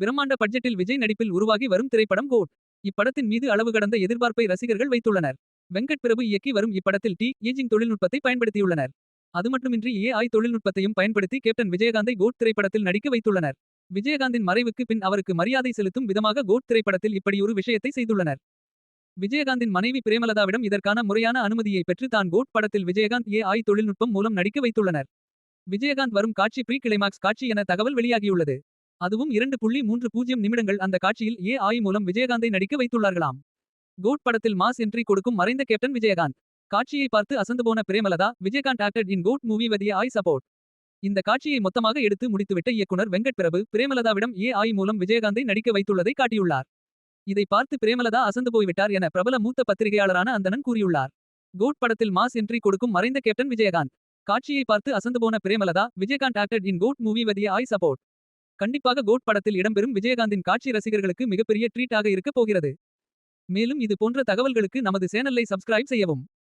பிரம்மாண்ட பட்ஜெட்டில் விஜய் நடிப்பில் உருவாகி வரும் திரைப்படம் கோட் இப்படத்தின் மீது அளவு கடந்த எதிர்பார்ப்பை ரசிகர்கள் வைத்துள்ளனர். வெங்கட் பிரபு இயக்கி வரும் இப்படத்தில் டி. ஏஜிங் தொழில்நுட்பத்தை பயன்படுத்தியுள்ளனர். அது மட்டுமின்றி ஏஐ தொழில்நுட்பத்தையும் பயன்படுத்தி கேப்டன் விஜயகாந்தை கோட் திரைப்படத்தில் நடிக்க வைத்துள்ளனர். விஜயகாந்தின் மறைவுக்கு பின் அவருக்கு மரியாதை செலுத்தும் விதமாக கோட் திரைப்படத்தில் இப்படியொரு விஷயத்தை செய்துள்ளனர். விஜயகாந்தின் மனைவி பிரேமலதாவிடம் இதற்கான முறையான அனுமதியை பெற்று தான் கோட் படத்தில் விஜயகாந்த் ஏஐ தொழில்நுட்பம் மூலம் நடிக்க வைத்துள்ளனர். விஜயகாந்த் வரும் காட்சி ப்ரீ கிளைமாக்ஸ் காட்சி என தகவல் வெளியாகியுள்ளது. அதுவும் இரண்டு புள்ளி மூன்று பூஜ்ஜியம் நிமிடங்கள் அந்த காட்சியில் ஏ ஆய் மூலம் விஜயகாந்தை நடிக்க வைத்துள்ளார்களாம். கோட் படத்தில் மாஸ் என்ட்ரி கொடுக்கும் மறைந்த கேப்டன் விஜயகாந்த். காட்சியை பார்த்து அசந்து போன Premalatha Vijayakanth acted in GOAT movie with the AI support இந்த காட்சியை மொத்தமாக எடுத்து முடித்துவிட்ட இயக்குனர் வெங்கட் பிரபு பிரேமலதாவிடம் ஏ ஆய் மூலம் விஜயகாந்தை நடிக்க வைத்துள்ளதை காட்டியுள்ளார். இதை பார்த்து பிரேமலதா அசந்து போய்விட்டார் என பிரபல மூத்த பத்திரிகையாளரான அந்தணன் கூறியுள்ளார். கோட் படத்தில் மாஸ் என்ட்ரி கொடுக்கும் மறைந்த கேப்டன் விஜயகாந்த். காட்சியை பார்த்து அசந்து போன Premalatha Vijayakanth acted in GOAT movie with the AI support கண்டிப்பாக கோட் படத்தில் இடம்பெறும் விஜயகாந்தின் காட்சி ரசிகர்களுக்கு மிகப்பெரிய ட்ரீட் ஆக போகிறது. மேலும் இது போன்ற தகவல்களுக்கு நமது சேனலை சப்ஸ்கிரைப் செய்யவும்.